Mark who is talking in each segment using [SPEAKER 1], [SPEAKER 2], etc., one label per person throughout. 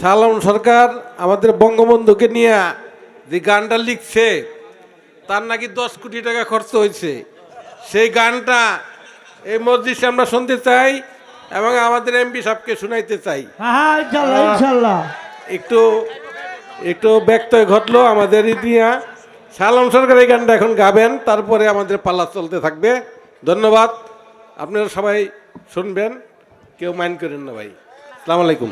[SPEAKER 1] সালন সরকার আমাদের বঙ্গবন্ধুকে নিয়ে যে গানটা লিখছে তার নাকি দশ কোটি টাকা খরচ হয়েছে। সেই গানটা এই মসজিদে আমরা শুনতে চাই এবং আমাদের এমপি সাহেবকে শুনাইতে চাই।
[SPEAKER 2] হ্যাঁ ইনশাল্লাহ
[SPEAKER 1] একটু একটু ব্যক্তয় ঘটলো আমাদের ইতিহা সালন সরকার এই গানটা এখন গাবেন তারপরে আমাদের পাল্লা চলতে থাকবে। ধন্যবাদ। আপনারা সবাই শুনবেন কেউ মাইন্ড করেন না ভাই। সালাম আলাইকুম।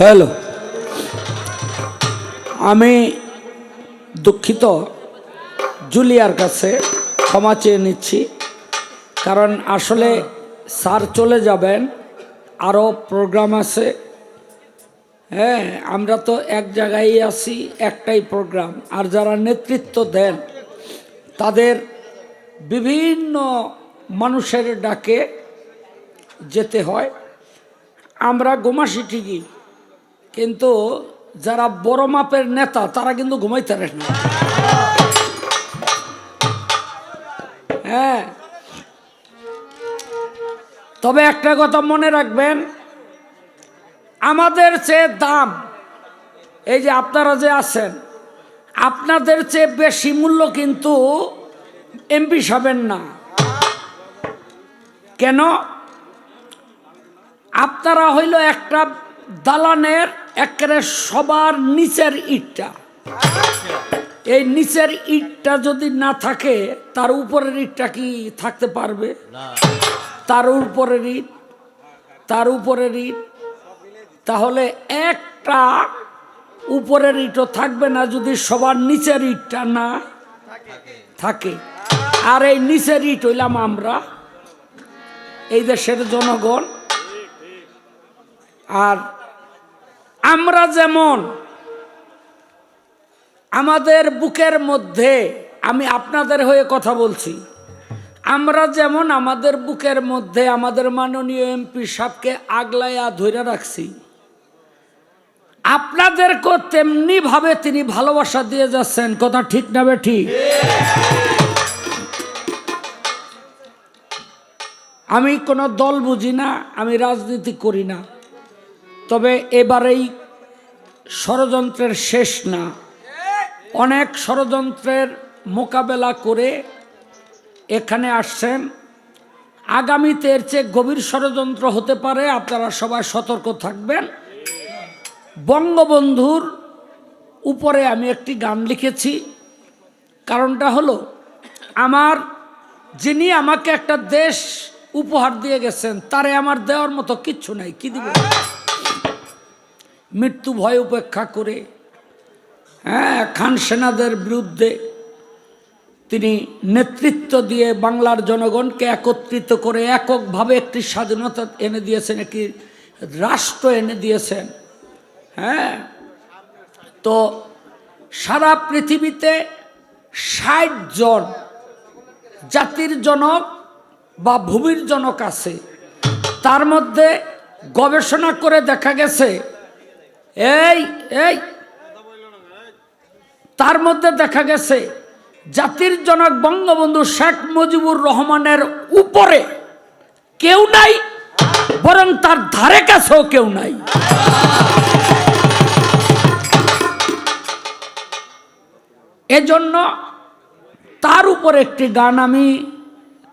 [SPEAKER 3] হ্যালো। আমি দুঃখিত, জুলিয়ার কাছে ক্ষমা চেয়ে নিচ্ছি, কারণ আসলে স্যার চলে যাবেন, আরও প্রোগ্রাম আছে। হ্যাঁ আমরা তো এক জায়গায় আছি, একটাই প্রোগ্রাম। আর যারা নেতৃত্ব দেন, তাদের বিভিন্ন মানুষের ডাকে যেতে হয়। আমরা ঘুমাসি ঠিকই। কিন্তু যারা বড় মাপের নেতা, তারা কিন্তু ঘুমাইতে না। হ্যাঁ। তবে একটা কথা মনে রাখবেন, আমাদের চেয়ে দাম, এই যে আপনারা যে আছেন, আপনাদের চেয়ে বেশি মূল্য কিন্তু এমপি সাবেন না। কেন? আপনারা হইল একটা দালানের একেবারে সবার নিচের ইটটা। এই নিচের ইটটা যদি না থাকে তার উপরের ইটটা কি থাকতে পারবে? তার উপরের ইট তার উপরের ইট। তাহলে একটা উপরের ইটও থাকবে না যদি সবার নিচের ইটটা না থাকে। আর এই নিচের ইট হইলাম আমরা এই দেশের জনগণ। আর আমরা যেমন আমাদের বুকের মধ্যে, আমি আপনাদের হয়ে কথা বলছি, আমরা যেমন আমাদের বুকের মধ্যে আমাদের মাননীয় এমপি সাহেবকে আগলাইয়া ধরে রাখছি, আপনাদেরকেও তেমনি ভাবে তিনি ভালোবাসা দিয়ে যাচ্ছেন, কথা ঠিক না বে ঠিক? আমি কোনো দল বুঝি না, আমি রাজনীতি করি না, তবে এবারেই ষড়যন্ত্রের শেষ না। অনেক ষড়যন্ত্রের মোকাবেলা করে এখানে আসছেন। আগামীতে এর চেয়ে গভীর ষড়যন্ত্র হতে পারে, আপনারা সবাই সতর্ক থাকবেন। বঙ্গবন্ধুর উপরে আমি একটি গান লিখেছি। কারণটা হলো, আমার যিনি আমাকে একটা দেশ উপহার দিয়ে গেছেন, তারে আমার দেওয়ার মতো কিচ্ছু নাই, কি দিব? মৃত্যু ভয় উপেক্ষা করে হ্যাঁ খান সেনাদের বিরুদ্ধে তিনি নেতৃত্ব দিয়ে বাংলার জনগণকে একত্রিত করে এককভাবে একটি স্বাধীনতা এনে দিয়েছেন, একটি রাষ্ট্র এনে দিয়েছেন হ্যাঁ। তো সারা পৃথিবীতে ষাট জন জাতির জনক বা ভূমির জনক আছে, তার মধ্যে গবেষণা করে দেখা গেছে এই এই। তার মধ্যে দেখা গেছে, জাতির জনক বঙ্গবন্ধু শেখ মুজিবুর রহমানের উপরে কেউ নাই, বরং তার ধারে কাছেও কেউ নাই। এজন্য তার উপর একটি গান আমি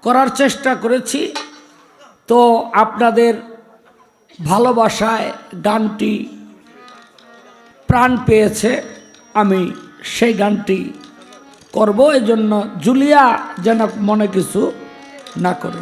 [SPEAKER 3] করার চেষ্টা করেছি। তো আপনাদের ভালোবাসায় গানটি প্রাণ পেয়েছে, আমি সেই গানটি করব। এজন্য জুলিয়া যেন মনে কিছু না করে।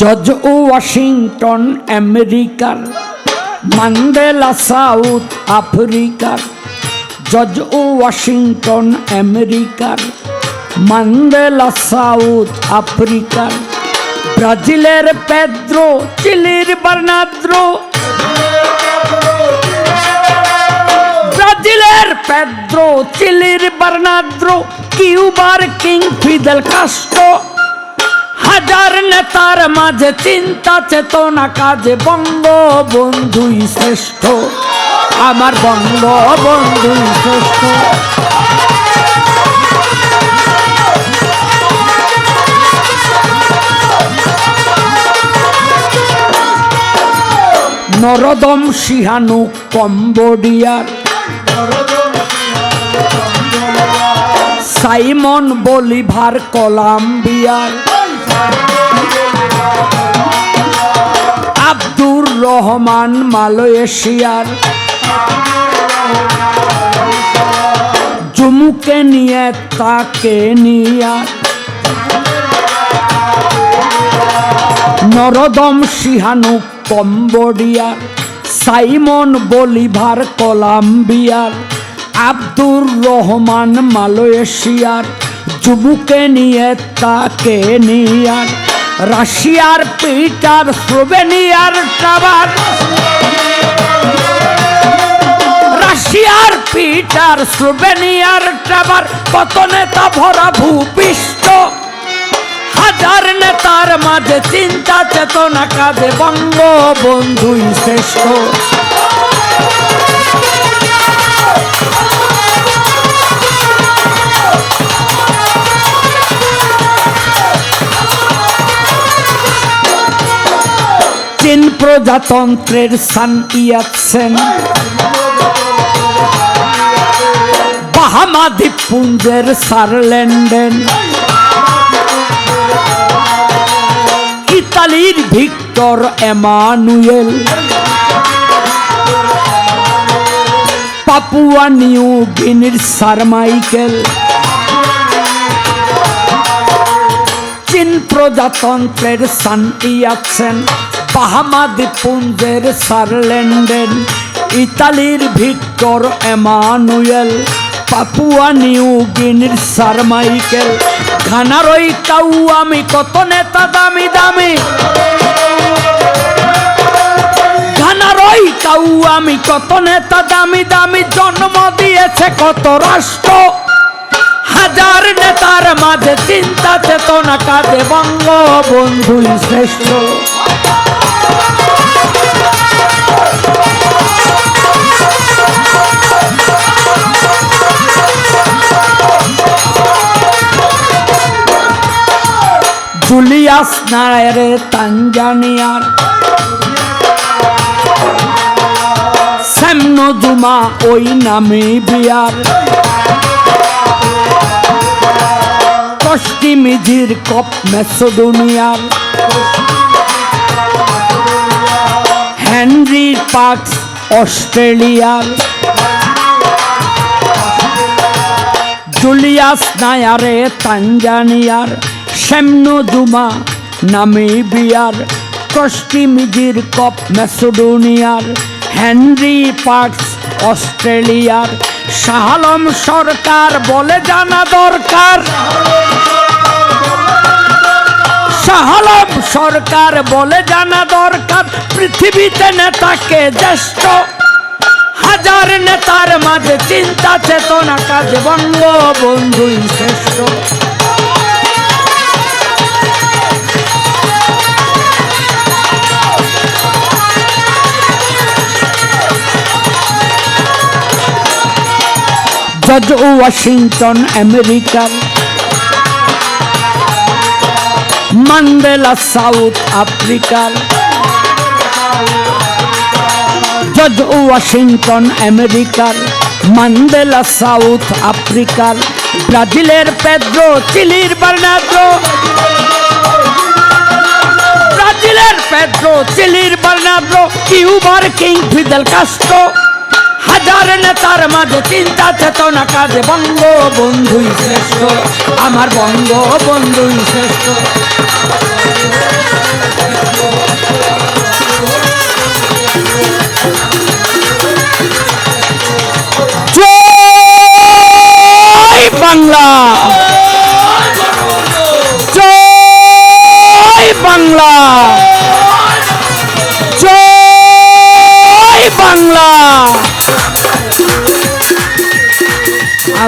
[SPEAKER 3] জর্জ ওয়াশিংটন, আমেরিকার, মান্ডেলা, সাউথ আফ্রিকার। জর্জ ওয়াশিংটন আমেরিকার মান্ডেলা সাউথ আফ্রিকার ব্রাজিলের পেদ্রো চিলির বার্নাদ্রো ব্রাজিলের পেদ্রো চিলির বার্নাদ্রো কিউবার কিং ফিদেল কাস্ট্রো হাজার নেতার মাঝে চিন্তা, চেতনা, কাজে বঙ্গ বন্ধুই শ্রেষ্ঠ। আমার বঙ্গ বন্ধুই শ্রেষ্ঠ। নরদম সিহানু কম্বোডিয়ার সাইমন বলিভার কলাম্বিয়ার আব্দুর রহমান মালয়েশিয়ার। জুমুকে নিয়ে তাকে নিয়ার নরদম সিহানু কম্বোডিয়ার সাইমন বলিভার কলাম্বিয়ার আব্দুর রহমান মালয়েশিয়ার যুবুকে নিয়ে তাকে নিয়ার রাশিয়ার পিটার, স্লোভেনিয়ার টাবার। পিটার স্লোভেনিয়ার টাবার কত নেতা ভরা ভূপিষ্ট হাজার নেতার মাঝে চিন্তা, চেতনা, কাজে বঙ্গ বন্ধুই শ্রেষ্ঠ প্রজাতন্ত্রের সান ইয়াতসেন দ্বীপপুঞ্জের সারল্যান্ডেন ইতালির ভিক্টর এমানুয়েল পাপুয়া নিউ গিনির সার মাইকেল চীন প্রজাতন্ত্রের শান্তি আছেন বাহামা দ্বীপপুঞ্জের সারল্যান্ডেন ইতালির ভিক্টর এমানুয়েল পাপুয়া নিউ গিনির সার মাইকেল। ঘানারই কাউ আমি, কত নেতা দামি দামি। ঘানারই কাউ আমি, কত নেতা দামি দামি। জন্ম দিয়েছে কত রাষ্ট্র। হাজার নেতার মাঝে চিন্তা চেতনা কাজে বঙ্গ বন্ধুই শ্রেষ্ঠ। জুলিয়াস নায়ারে তানজানিয়ার সেমনোজুমা ওই নামে বিয়ার। পশ্চিমিজির কপ মেসোডোনিয়ার। হেনরি পার্কস অস্ট্রেলিয়ার। জুলিয়াস নায়ারে তানজানিয়ার সেমনোজুমা নামিবিয়ার পশ্চিমিজির কপ মেসোডোনিয়ার হেনরি পার্কস অস্ট্রেলিয়ার। শাহালম সরকার বলে জানা দরকার। শাহালম সরকার বলে জানা দরকার। পৃথিবীতে নেতাকে জ্যেষ্ঠ। হাজার নেতার মাঝে চিন্তা, চেতনা কাজ বঙ্গ বন্ধুই শ্রেষ্ঠ। জর্জ ওয়াশিংটন আমেরিকার মান্ডেলা সাউথ আফ্রিকার জর্জ ওয়াশিংটন আমেরিকার মান্ডেলা সাউথ আফ্রিকার ব্রাজিলের পেদ্রো চিলির বার্নাদ্রো ব্রাজিলের পেদ্রো চিলির বার্নাদ্রো কিউবার কিং ফিদেল কাস্ট্রো হাজার নেতার মাঝে চিন্তা চেতনা কাজে বঙ্গ বন্ধুই শ্রেষ্ঠ আমার বঙ্গ বন্ধুই শ্রেষ্ঠ। বাংলা!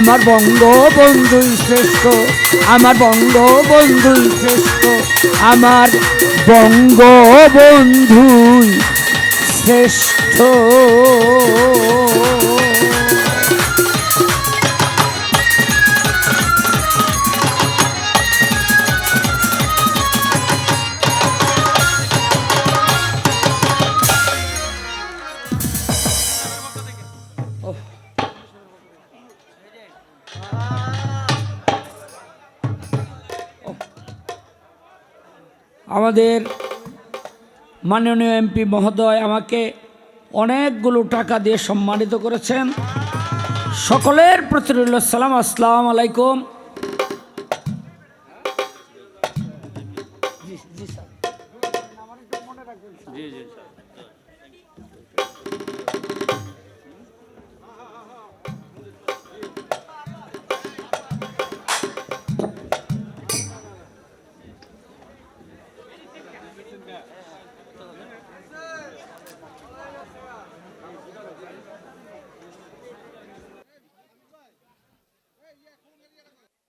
[SPEAKER 3] আমার বঙ্গ বঙ্গবন্ধুই শ্রেষ্ঠ আমার বঙ্গ বঙ্গবন্ধুই শ্রেষ্ঠ আমার বঙ্গ বন্ধু শ্রেষ্ঠ। আমাদের মাননীয় এমপি মহোদয় আমাকে অনেকগুলো টাকা দিয়ে সম্মানিত করেছেন। সকলের প্রতি রইল সালাম, আসসালাম আলাইকুম।